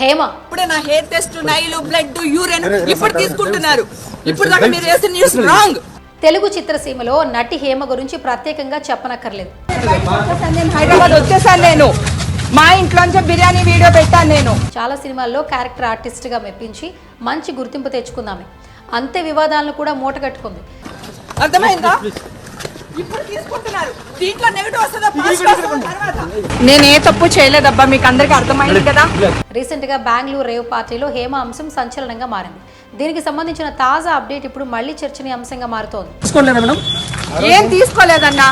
హేమ. ఇప్పుడే నా hair test nail blood urine ఇప్పుడు తీసుకుంటున్నారు. ఇప్పుడు దాకా మీరు వేసిన న్యూస్ రాంగ్. తెలుగు చిత్రసీమలో నటి హేమ గురించి ప్రత్యేకంగా చెప్పనక్కర్లేదు. నేను హైదరాబాద్ వచ్చేసాను నేను. మా ఇంట్లోంచే బిర్యానీ వీడియో పెట్టాను నేను. చాలా సినిమాల్లో క్యారెక్టర్ ఆర్టిస్ట్గా మెప్పించి మంచి గుర్తింపు తెచ్చుకుందామే. అంతే వివాదాలను కూడా మూటగట్టుకుంది అర్థమైందా? ఇప్పుడు తీసుకుంటున్నారు. దీంట్లో నెగటివ్ వస్తుందా? పాజిటివ్ వస్తుందా? తర్వాత. నేను ఏ తప్పు చేయలేదబ్బా మీకు అందరికి అర్థమైంది కదా? రీసెంట్గా బెంగళూరు రేవ్ పార్టీలో హేమ అంశం సంచలనంగా మారింది. దీనికి సంబంధించిన తాజా అప్డేట్ ఇప్పుడు మళ్ళీ చర్చనీయాంశంగా మారుతోంది. తీసుకోలేదా మేడం? ఏం తీసుకోలేదన్నా?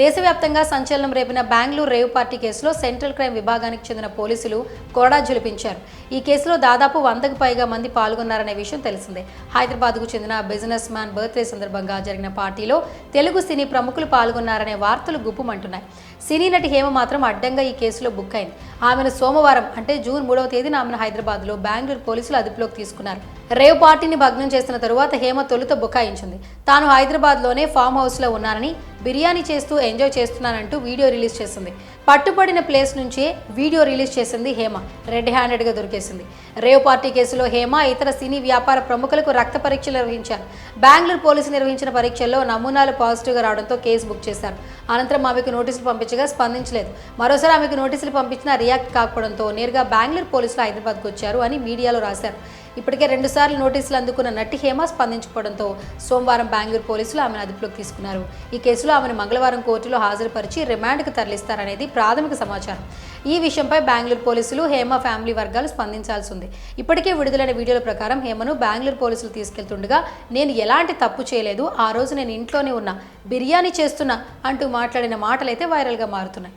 దేశవ్యాప్తంగా సంచలనం రేపిన బెంగళూరు రేవ్ పార్టీ కేసులో సెంట్రల్ క్రైమ్ విభాగానికి చెందిన పోలీసులు కోడా జులిపించారు. ఈ కేసులో దాదాపు వందకు పైగా మంది పాల్గొన్నారనే విషయం తెలిసిందే. హైదరాబాద్కు చెందిన బిజినెస్ మ్యాన్ బర్త్డే సందర్భంగా జరిగిన పార్టీలో తెలుగు సినీ ప్రముఖులు పాల్గొన్నారనే వార్తలు గుప్పుమంటున్నాయి. సినీ నటి హేమ మాత్రం అడ్డంగా ఈ కేసులో బుక్ అయింది. ఆమెను సోమవారం అంటే జూన్ మూడవ తేదీన ఆమెను హైదరాబాద్లో బెంగళూరు పోలీసులు అదుపులోకి తీసుకున్నారు. రేవ్ పార్టీని భగ్నం చేసిన తరువాత హేమ తొలుత బుకాయించింది. తాను హైదరాబాద్లోనే ఫామ్ హౌస్లో ఉన్నానని బిర్యానీ చేస్తూ ఎంజాయ్ చేస్తున్నానంటూ వీడియో రిలీజ్ చేసింది. పట్టుబడిన ప్లేస్ నుంచే వీడియో రిలీజ్ చేసింది హేమ. రెడ్ హ్యాండెడ్గా దొరికేసింది. రేవ్ పార్టీ కేసులో హేమ ఇతర సినీ వ్యాపార ప్రముఖులకు రక్త పరీక్షలు నిర్వహించారు. బెంగళూరు పోలీసులు నిర్వహించిన పరీక్షల్లో నమూనాలు పాజిటివ్గా రావడంతో కేసు బుక్ చేశారు. అనంతరం ఆమెకు నోటీసులు పంపించగా స్పందించలేదు. మరోసారి ఆమెకు నోటీసులు పంపించినా రియాక్ట్ కాకపోవడంతో నేరుగా బెంగళూరు పోలీసులు హైదరాబాద్కు వచ్చారు అని మీడియాలో రాశారు. ఇప్పటికే రెండుసార్లు నోటీసులు అందుకున్న నటి హేమ స్పందించుకోవడంతో సోమవారం బెంగళూరు పోలీసులు ఆమెను అదుపులోకి తీసుకున్నారు. ఈ కేసులో ఆమెను మంగళవారం కోర్టులో హాజరుపరిచి రిమాండ్కు తరలిస్తారనేది ప్రాథమిక సమాచారం. ఈ విషయంపై బెంగళూరు పోలీసులు హేమ ఫ్యామిలీ వర్గాలు స్పందించాల్సి ఉంది. ఇప్పటికే విడుదలైన వీడియోల ప్రకారం హేమను బెంగళూరు పోలీసులు తీసుకెళ్తుండగా నేను ఎలాంటి తప్పు చేయలేదు ఆ రోజు నేను ఇంట్లోనే ఉన్నా బిర్యానీ చేస్తున్నా అంటూ మాట్లాడిన మాటలైతే వైరల్గా మారుతున్నాయి.